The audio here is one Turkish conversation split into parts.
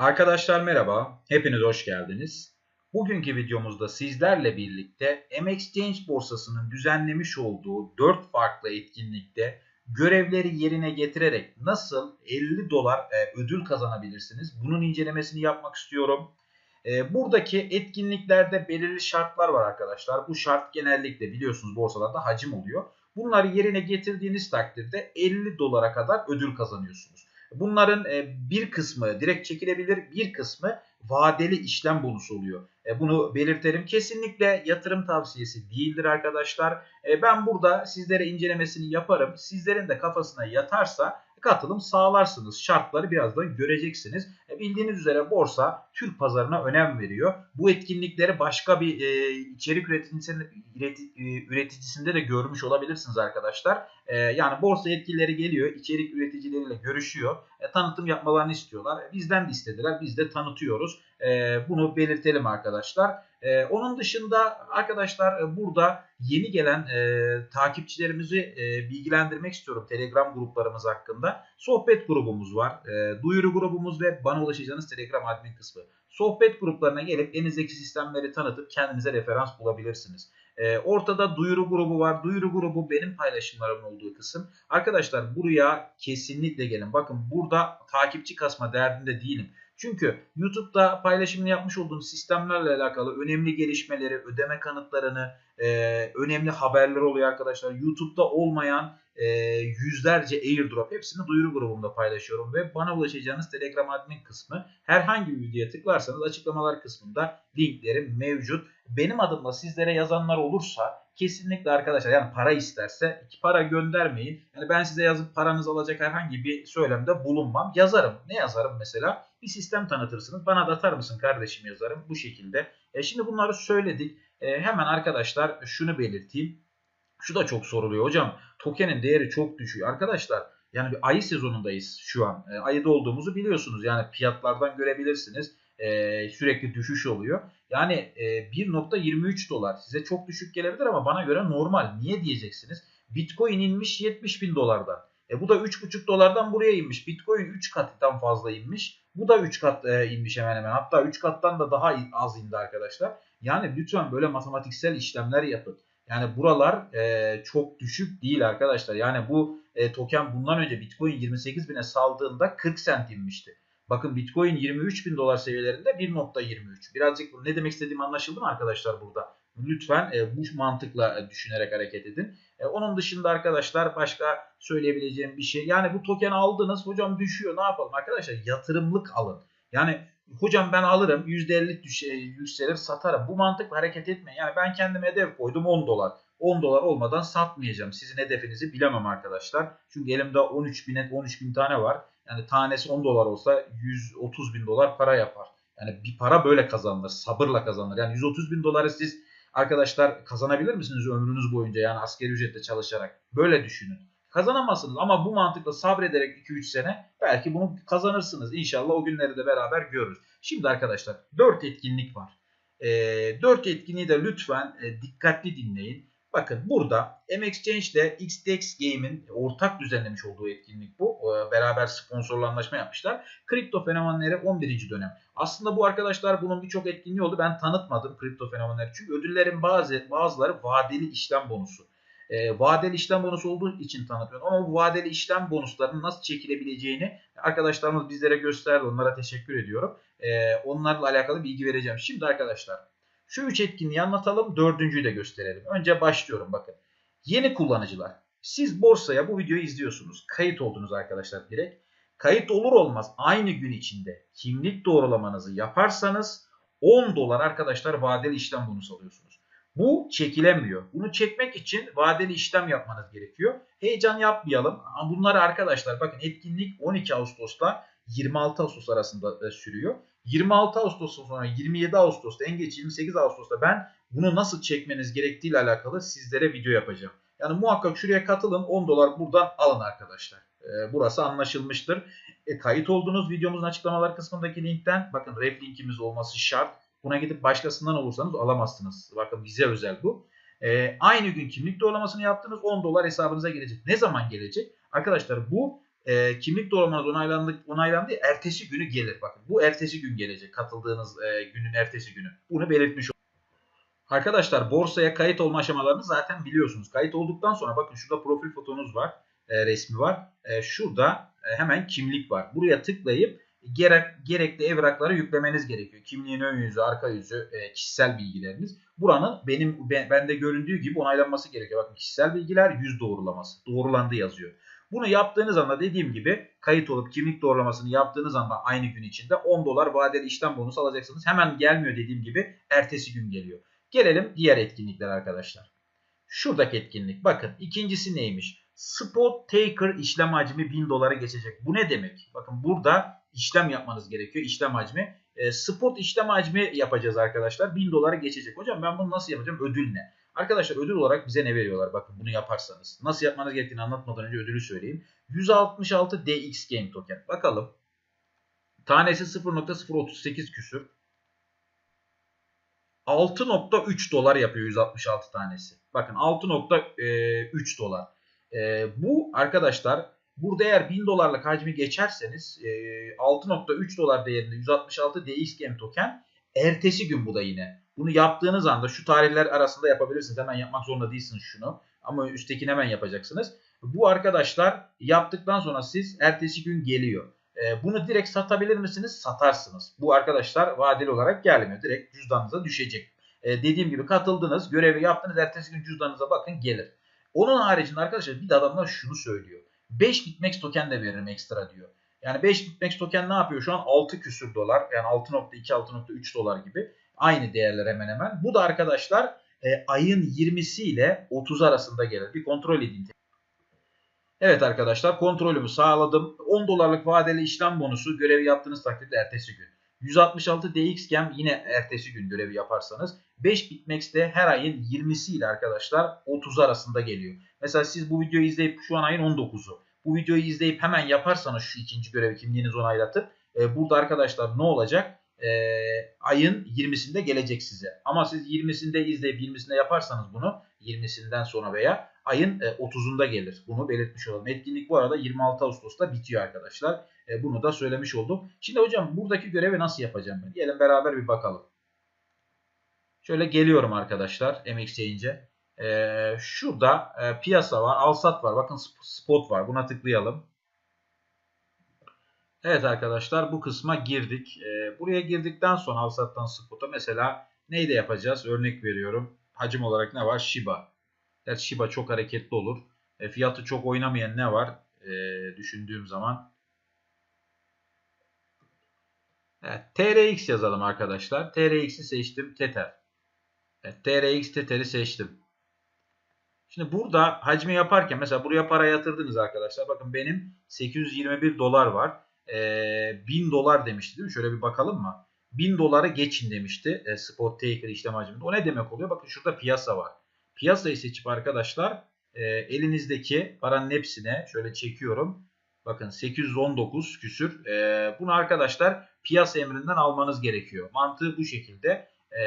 Arkadaşlar merhaba, hepiniz hoş geldiniz. Bugünkü videomuzda sizlerle birlikte MXChange borsasının düzenlemiş olduğu 4 farklı etkinlikte görevleri yerine getirerek nasıl 50 dolar e, ödül kazanabilirsiniz? Bunun incelemesini yapmak istiyorum. E, buradaki etkinliklerde belirli şartlar var arkadaşlar. Bu şart genellikle biliyorsunuz borsalarda hacim oluyor. Bunları yerine getirdiğiniz takdirde 50 dolara kadar ödül kazanıyorsunuz. Bunların e, bir kısmı direkt çekilebilir, bir kısmı vadeli işlem bonusu oluyor. E, bunu belirtelim. Kesinlikle yatırım tavsiyesi değildir arkadaşlar. E, ben burada sizlere incelemesini yaparım. Sizlerin de kafasına yatarsa katılım sağlarsınız. Şartları birazdan göreceksiniz. E, bildiğiniz üzere borsa Türk pazarına önem veriyor. Bu etkinlikleri başka bir e, içerik üreticisinde, üreticisinde de görmüş olabilirsiniz arkadaşlar. E, yani borsa yetkilileri geliyor, içerik üreticileriyle görüşüyor. E, tanıtım yapmalarını istiyorlar. E, bizden de istediler. Biz de tanıtıyoruz. E, bunu belirtelim arkadaşlar. E, onun dışında arkadaşlar e, burada yeni gelen e, takipçilerimizi e, bilgilendirmek istiyorum Telegram gruplarımız hakkında. Sohbet grubumuz var, e, duyuru grubumuz ve bana ulaşacağınız Telegram admin kısmı. Sohbet gruplarına gelip elinizdeki sistemleri tanıtıp kendinize referans bulabilirsiniz. E, ortada duyuru grubu var. Duyuru grubu benim paylaşımlarımın olduğu kısım. Arkadaşlar buraya kesinlikle gelin. Bakın burada takipçi kasma derdinde değilim. Çünkü YouTube'da paylaşımını yapmış olduğum sistemlerle alakalı önemli gelişmeleri, ödeme kanıtlarını, e, önemli haberler oluyor arkadaşlar. YouTube'da olmayan e, yüzlerce airdrop hepsini duyuru grubumda paylaşıyorum ve bana ulaşacağınız Telegram admin kısmı herhangi bir videoya tıklarsanız açıklamalar kısmında linklerim mevcut. Benim adımla sizlere yazanlar olursa kesinlikle arkadaşlar yani para isterse para göndermeyin. Yani ben size yazıp paranızı alacak herhangi bir söylemde bulunmam. Yazarım. Ne yazarım mesela? Bir sistem tanıtırsınız. Bana da atar mısın kardeşim yazarım bu şekilde. E şimdi bunları söyledik. E, hemen arkadaşlar şunu belirteyim. Şu da çok soruluyor. Hocam tokenin değeri çok düşüyor. Arkadaşlar yani bir ayı sezonundayız şu an. E, ayıda olduğumuzu biliyorsunuz. Yani fiyatlardan görebilirsiniz. E, sürekli düşüş oluyor. Yani e, 1.23 dolar size çok düşük gelebilir ama bana göre normal. Niye diyeceksiniz? Bitcoin inmiş 70 bin dolardan. E bu da 3,5 dolardan buraya inmiş. Bitcoin 3 kattan fazla inmiş. Bu da 3 kat e, inmiş hemen hemen. Hatta 3 kattan da daha az indi arkadaşlar. Yani lütfen böyle matematiksel işlemler yapın. Yani buralar e, çok düşük değil arkadaşlar. Yani bu e, token bundan önce Bitcoin 28 bine saldığında 40 sent inmişti. Bakın Bitcoin 23 bin dolar seviyelerinde 1.23. Birazcık ne demek istediğim anlaşıldı mı arkadaşlar burada? Lütfen e, bu mantıkla e, düşünerek hareket edin. E, onun dışında arkadaşlar başka söyleyebileceğim bir şey. Yani bu token aldınız hocam düşüyor ne yapalım arkadaşlar yatırımlık alın. Yani hocam ben alırım %50 düşe, yükselir satarım. Bu mantıkla hareket etmeyin. Yani ben kendime hedef koydum 10 dolar. 10 dolar olmadan satmayacağım. Sizin hedefinizi bilemem arkadaşlar. Çünkü elimde 13 bin, 13 bin tane var. Yani tanesi 10 dolar olsa 130 bin dolar para yapar. Yani bir para böyle kazanılır. Sabırla kazanılır. Yani 130 bin doları siz arkadaşlar kazanabilir misiniz ömrünüz boyunca? Yani askeri ücretle çalışarak. Böyle düşünün. Kazanamazsınız ama bu mantıkla sabrederek 2-3 sene belki bunu kazanırsınız. İnşallah o günleri de beraber görürüz. Şimdi arkadaşlar 4 etkinlik var. E, 4 etkinliği de lütfen e, dikkatli dinleyin. Bakın burada MXChange ile XTX Game'in ortak düzenlemiş olduğu etkinlik bu. Ee, beraber sponsorlu anlaşma yapmışlar. Kripto fenomenleri 11. dönem. Aslında bu arkadaşlar bunun birçok etkinliği oldu. Ben tanıtmadım kripto fenomenleri. Çünkü ödüllerin bazı bazıları vadeli işlem bonusu. E, vadeli işlem bonusu olduğu için tanıtıyorum. Ama bu vadeli işlem bonuslarının nasıl çekilebileceğini arkadaşlarımız bizlere gösterdi. Onlara teşekkür ediyorum. E, onlarla alakalı bilgi vereceğim. Şimdi arkadaşlar şu üç etkinliği anlatalım. Dördüncüyü de gösterelim. Önce başlıyorum bakın. Yeni kullanıcılar. Siz borsaya bu videoyu izliyorsunuz. Kayıt oldunuz arkadaşlar direkt. Kayıt olur olmaz aynı gün içinde kimlik doğrulamanızı yaparsanız 10 dolar arkadaşlar vadeli işlem bonusu alıyorsunuz. Bu çekilemiyor. Bunu çekmek için vadeli işlem yapmanız gerekiyor. Heyecan yapmayalım. Bunları arkadaşlar bakın etkinlik 12 Ağustos'ta 26 Ağustos arasında sürüyor. 26 Ağustos'tan sonra 27 Ağustos'ta en geç 28 Ağustos'ta ben bunu nasıl çekmeniz gerektiği ile alakalı sizlere video yapacağım. Yani muhakkak şuraya katılın 10 dolar buradan alın arkadaşlar. Ee, burası anlaşılmıştır. E, kayıt olduğunuz videomuzun açıklamalar kısmındaki linkten bakın ref linkimiz olması şart. Buna gidip başkasından olursanız alamazsınız. Bakın bize özel bu. E, aynı gün kimlik doğrulamasını yaptınız 10 dolar hesabınıza gelecek. Ne zaman gelecek? Arkadaşlar bu e, kimlik doğrulamanız onaylandı, onaylandı ertesi günü gelir. Bakın bu ertesi gün gelecek katıldığınız e, günün ertesi günü. Bunu belirtmiş Arkadaşlar borsaya kayıt olma aşamalarını zaten biliyorsunuz. Kayıt olduktan sonra bakın şurada profil fotonuz var, e, resmi var. E, şurada e, hemen kimlik var. Buraya tıklayıp gerek, gerekli evrakları yüklemeniz gerekiyor. Kimliğin ön yüzü, arka yüzü, e, kişisel bilgileriniz. Buranın benim bende göründüğü gibi onaylanması gerekiyor. Bakın kişisel bilgiler yüz doğrulaması. Doğrulandı yazıyor. Bunu yaptığınız anda dediğim gibi kayıt olup kimlik doğrulamasını yaptığınız anda aynı gün içinde 10 dolar vadeli işlem bonusu alacaksınız. Hemen gelmiyor dediğim gibi ertesi gün geliyor. Gelelim diğer etkinlikler arkadaşlar. Şuradaki etkinlik bakın ikincisi neymiş? Spot Taker işlem hacmi 1000 dolara geçecek. Bu ne demek? Bakın burada işlem yapmanız gerekiyor. İşlem hacmi. E, spot işlem hacmi yapacağız arkadaşlar. 1000 dolara geçecek. Hocam ben bunu nasıl yapacağım? Ödül ne? Arkadaşlar ödül olarak bize ne veriyorlar? Bakın bunu yaparsanız. Nasıl yapmanız gerektiğini anlatmadan önce ödülü söyleyeyim. 166 DX Game Token. Bakalım. Tanesi 0.038 küsür. 6.3 dolar yapıyor 166 tanesi. Bakın 6.3 dolar. E, bu arkadaşlar burada eğer 1000 dolarlık hacmi geçerseniz e, 6.3 dolar değerinde 166 DXGM token ertesi gün bu da yine. Bunu yaptığınız anda şu tarihler arasında yapabilirsiniz. Hemen yapmak zorunda değilsiniz şunu. Ama üsttekini hemen yapacaksınız. Bu arkadaşlar yaptıktan sonra siz ertesi gün geliyor. E, bunu direkt satabilir misiniz? Satarsınız. Bu arkadaşlar vadeli olarak gelmiyor. Direkt cüzdanınıza düşecek. E, dediğim gibi katıldınız, görevi yaptınız. Ertesi gün cüzdanınıza bakın gelir. Onun haricinde arkadaşlar bir de adamlar şunu söylüyor. 5 BitMEX token de veririm ekstra diyor. Yani 5 BitMEX token ne yapıyor? Şu an 6 küsür dolar. Yani 6.2 6.3 dolar gibi. Aynı değerler hemen hemen. Bu da arkadaşlar e, ayın 20'si ile 30 arasında gelir. Bir kontrol edin. Evet arkadaşlar kontrolümü sağladım. 10 dolarlık vadeli işlem bonusu görevi yaptığınız takdirde ertesi gün. 166 DX Gem yine ertesi gün görevi yaparsanız 5 BitMEX de her ayın 20'si ile arkadaşlar 30 arasında geliyor. Mesela siz bu videoyu izleyip şu an ayın 19'u. Bu videoyu izleyip hemen yaparsanız şu ikinci görevi kimliğinizi onaylatıp e, burada arkadaşlar ne olacak? E, ayın 20'sinde gelecek size. Ama siz 20'sinde izleyip 20'sinde yaparsanız bunu 20'sinden sonra veya ayın 30'unda e, gelir. Bunu belirtmiş olalım. Etkinlik bu arada 26 Ağustos'ta bitiyor arkadaşlar. E, bunu da söylemiş oldum. Şimdi hocam buradaki görevi nasıl yapacağım ben? Gelin beraber bir bakalım. Şöyle geliyorum arkadaşlar MXChange'e. Ee, şurada e, piyasa var, alsat var. Bakın spot var. Buna tıklayalım. Evet arkadaşlar bu kısma girdik. Ee, buraya girdikten sonra alsattan spot'a mesela neyde yapacağız? Örnek veriyorum. Hacim olarak ne var? Shiba. Gerçi Shiba çok hareketli olur. E, fiyatı çok oynamayan ne var? E, düşündüğüm zaman. Evet, TRX yazalım arkadaşlar. TRX'i seçtim. Tether. Evet, TRX Tether'i seçtim. Şimdi burada hacmi yaparken mesela buraya para yatırdınız arkadaşlar. Bakın benim 821 dolar var. E, 1000 dolar demişti değil mi? Şöyle bir bakalım mı? 1000 doları geçin demişti e, spot taker işlem hacminde. O ne demek oluyor? Bakın şurada piyasa var. Piyasayı seçip arkadaşlar e, elinizdeki paranın hepsine şöyle çekiyorum. Bakın 819 küsür. E, bunu arkadaşlar piyasa emrinden almanız gerekiyor. Mantığı bu şekilde. E,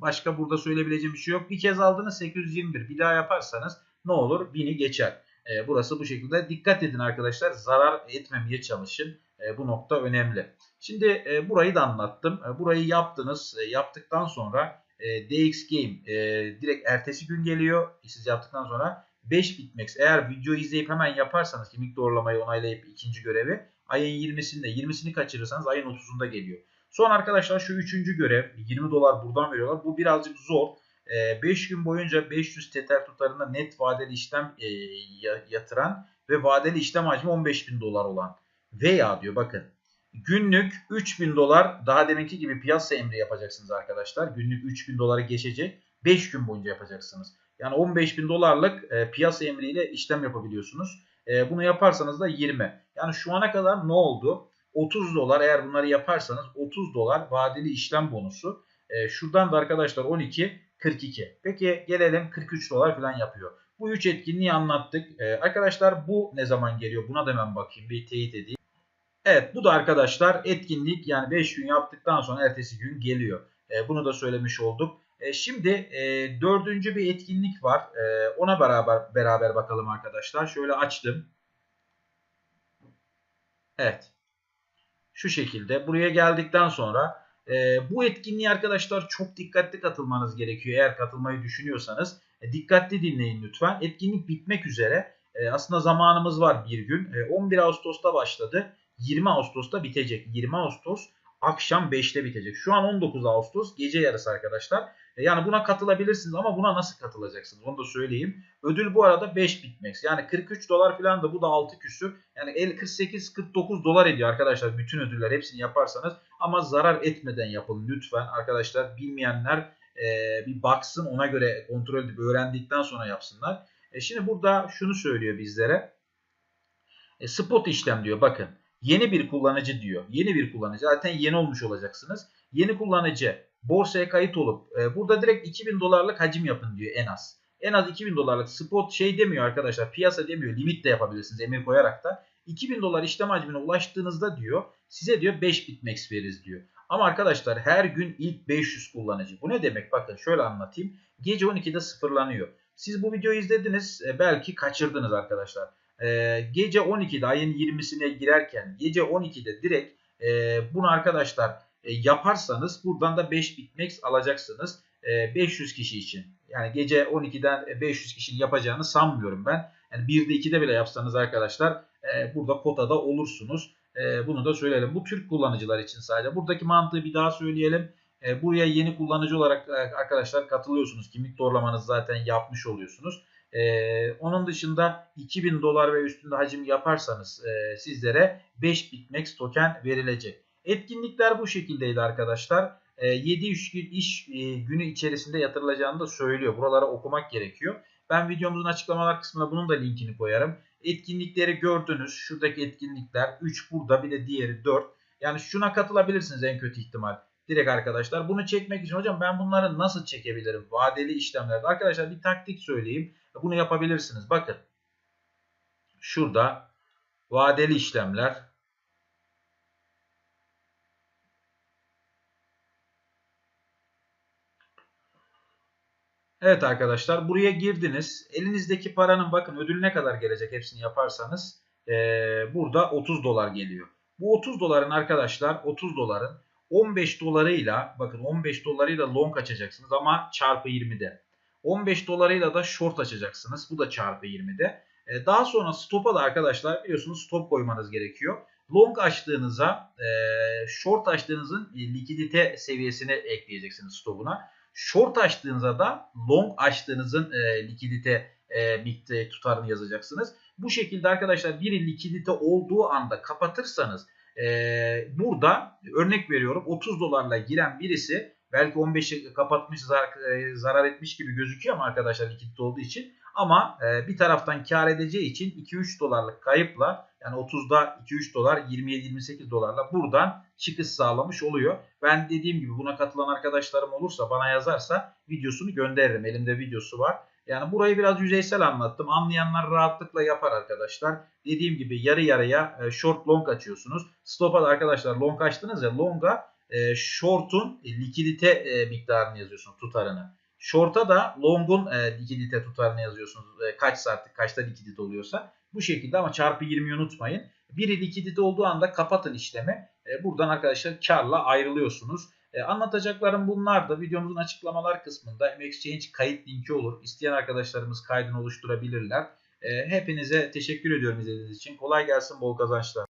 başka burada söyleyebileceğim bir şey yok. Bir kez aldınız 821. Bir daha yaparsanız ne olur? 1000'i geçer. E, burası bu şekilde. Dikkat edin arkadaşlar. Zarar etmemeye çalışın. E, bu nokta önemli. Şimdi e, burayı da anlattım. E, burayı yaptınız. E, yaptıktan sonra e, DX Game e, direkt ertesi gün geliyor. Siz yaptıktan sonra 5 bitmax eğer videoyu izleyip hemen yaparsanız kimlik doğrulamayı onaylayıp ikinci görevi ayın 20'sinde 20'sini kaçırırsanız ayın 30'unda geliyor. Son arkadaşlar şu üçüncü görev 20 dolar buradan veriyorlar. Bu birazcık zor. 5 e, gün boyunca 500 tether tutarında net vadeli işlem e, yatıran ve vadeli işlem hacmi 15 bin dolar olan veya diyor bakın Günlük 3000 dolar daha deminki gibi piyasa emri yapacaksınız arkadaşlar. Günlük 3000 doları geçecek. 5 gün boyunca yapacaksınız. Yani 15 bin dolarlık e, piyasa emriyle işlem yapabiliyorsunuz. E, bunu yaparsanız da 20. Yani şu ana kadar ne oldu? 30 dolar eğer bunları yaparsanız 30 dolar vadeli işlem bonusu. Şuradan da arkadaşlar 12 42. Peki gelelim 43 dolar falan yapıyor. Bu 3 etkinliği anlattık. E, arkadaşlar bu ne zaman geliyor? Buna da hemen bakayım bir teyit edeyim. Evet bu da arkadaşlar etkinlik yani 5 gün yaptıktan sonra ertesi gün geliyor. E, bunu da söylemiş olduk. E, şimdi e, dördüncü bir etkinlik var. E, ona beraber beraber bakalım arkadaşlar. Şöyle açtım. Evet. Şu şekilde buraya geldikten sonra e, bu etkinliğe arkadaşlar çok dikkatli katılmanız gerekiyor. Eğer katılmayı düşünüyorsanız e, dikkatli dinleyin lütfen. Etkinlik bitmek üzere. E, aslında zamanımız var bir gün. E, 11 Ağustos'ta başladı. 20 Ağustos'ta bitecek. 20 Ağustos akşam 5'te bitecek. Şu an 19 Ağustos gece yarısı arkadaşlar. Yani buna katılabilirsiniz ama buna nasıl katılacaksınız onu da söyleyeyim. Ödül bu arada 5 bitmek. Yani 43 dolar falan da bu da 6 küsür. Yani 48-49 dolar ediyor arkadaşlar bütün ödüller hepsini yaparsanız. Ama zarar etmeden yapın lütfen arkadaşlar. Bilmeyenler e, bir baksın ona göre kontrol edip öğrendikten sonra yapsınlar. E, şimdi burada şunu söylüyor bizlere. E, spot işlem diyor bakın. Yeni bir kullanıcı diyor. Yeni bir kullanıcı. Zaten yeni olmuş olacaksınız. Yeni kullanıcı borsaya kayıt olup e, burada direkt 2000 dolarlık hacim yapın diyor en az. En az 2000 dolarlık spot şey demiyor arkadaşlar. Piyasa demiyor. Limit de yapabilirsiniz emir koyarak da. 2000 dolar işlem hacmine ulaştığınızda diyor size diyor 5 bitmax veririz diyor. Ama arkadaşlar her gün ilk 500 kullanıcı. Bu ne demek? Bakın şöyle anlatayım. Gece 12'de sıfırlanıyor. Siz bu videoyu izlediniz. E, belki kaçırdınız arkadaşlar. E, gece 12'de ayın 20'sine girerken gece 12'de direkt e, bunu arkadaşlar yaparsanız buradan da 5 bitmax alacaksınız. E, 500 kişi için. Yani gece 12'den 500 kişinin yapacağını sanmıyorum ben. Yani 1'de 2'de bile yapsanız arkadaşlar e, burada kotada olursunuz. E, bunu da söyleyelim. Bu Türk kullanıcılar için sadece. Buradaki mantığı bir daha söyleyelim. E, buraya yeni kullanıcı olarak e, arkadaşlar katılıyorsunuz. Kimlik doğrulamanızı zaten yapmış oluyorsunuz. Onun dışında 2000 dolar ve üstünde hacim yaparsanız e, sizlere 5 bitmax token verilecek. Etkinlikler bu şekildeydi arkadaşlar. E, 7 iş, iş e, günü içerisinde yatırılacağını da söylüyor. Buralara okumak gerekiyor. Ben videomuzun açıklamalar kısmına bunun da linkini koyarım. Etkinlikleri gördünüz. Şuradaki etkinlikler 3 burada bir de diğeri 4. Yani şuna katılabilirsiniz en kötü ihtimal. Direkt arkadaşlar. Bunu çekmek için hocam ben bunları nasıl çekebilirim? Vadeli işlemlerde. Arkadaşlar bir taktik söyleyeyim. Bunu yapabilirsiniz. Bakın. Şurada vadeli işlemler. Evet arkadaşlar buraya girdiniz. Elinizdeki paranın bakın ödül ne kadar gelecek hepsini yaparsanız ee, burada 30 dolar geliyor. Bu 30 doların arkadaşlar 30 doların 15 dolarıyla bakın 15 dolarıyla long açacaksınız ama çarpı 20'de. 15 dolarıyla da short açacaksınız. Bu da çarpı 20'de. Ee, daha sonra stop'a da arkadaşlar biliyorsunuz stop koymanız gerekiyor. Long açtığınızda e, short açtığınızın likidite seviyesini ekleyeceksiniz stop'una. Short açtığınızda da long açtığınızın e, likidite e, tutarını yazacaksınız. Bu şekilde arkadaşlar bir likidite olduğu anda kapatırsanız e, burada örnek veriyorum 30 dolarla giren birisi belki 15'i kapatmış zarar, e, zarar etmiş gibi gözüküyor ama arkadaşlar likidite olduğu için ama e, bir taraftan kar edeceği için 2-3 dolarlık kayıpla yani 30'da 2-3 dolar 27-28 dolarla buradan çıkış sağlamış oluyor. Ben dediğim gibi buna katılan arkadaşlarım olursa bana yazarsa videosunu gönderirim. Elimde videosu var. Yani burayı biraz yüzeysel anlattım. Anlayanlar rahatlıkla yapar arkadaşlar. Dediğim gibi yarı yarıya e, short long açıyorsunuz. Stop'a da arkadaşlar long açtınız ya longa e, short'un likidite e, miktarını yazıyorsunuz tutarını. Short'a da long'un likidite tutarını yazıyorsunuz. E, kaç saatlik kaçta likidite oluyorsa. Bu şekilde ama çarpı 20'yi unutmayın. Biri likidite olduğu anda kapatın işlemi. E, buradan arkadaşlar karla ayrılıyorsunuz. E, anlatacaklarım bunlar da videomuzun açıklamalar kısmında MXChange kayıt linki olur. İsteyen arkadaşlarımız kaydını oluşturabilirler. E, hepinize teşekkür ediyorum izlediğiniz için. Kolay gelsin, bol kazançlar.